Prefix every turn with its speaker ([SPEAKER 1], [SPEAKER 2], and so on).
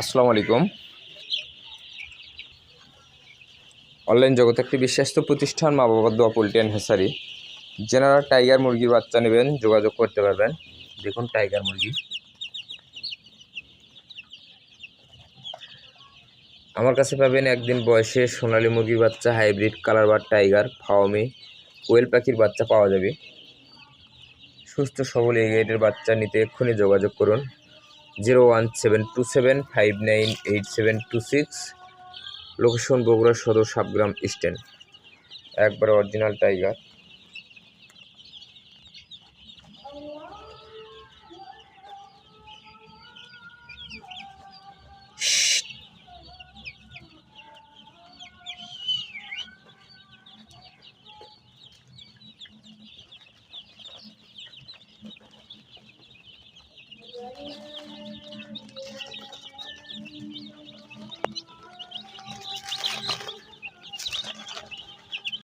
[SPEAKER 1] আসসালামু আলাইকুম। অনলাইন জগতে একটি বিশ্বস্ত প্রতিষ্ঠান মা বাবা দোয়া পোল্ট্রি অ্যান্ড হেসারি। যেনারা টাইগার মুরগির বাচ্চা নেবেন, যোগাযোগ করতে পারবেন। দেখুন টাইগার মুরগি। আমার কাছে পাবেন একদিন বয়সে সোনালী মুরগির বাচ্চা, হাইব্রিড কালার বা টাইগার, ফাওমি, কোয়েল পাখির বাচ্চা পাওয়া যাবে। সুস্থ, সবল এই বাচ্চা নিতে এক্ষুনি যোগাযোগ করুন। Zero one seven two seven five nine eight seven two six. Location Bogura Sadar Sabgram stand একবার অরিজিনাল টাইগার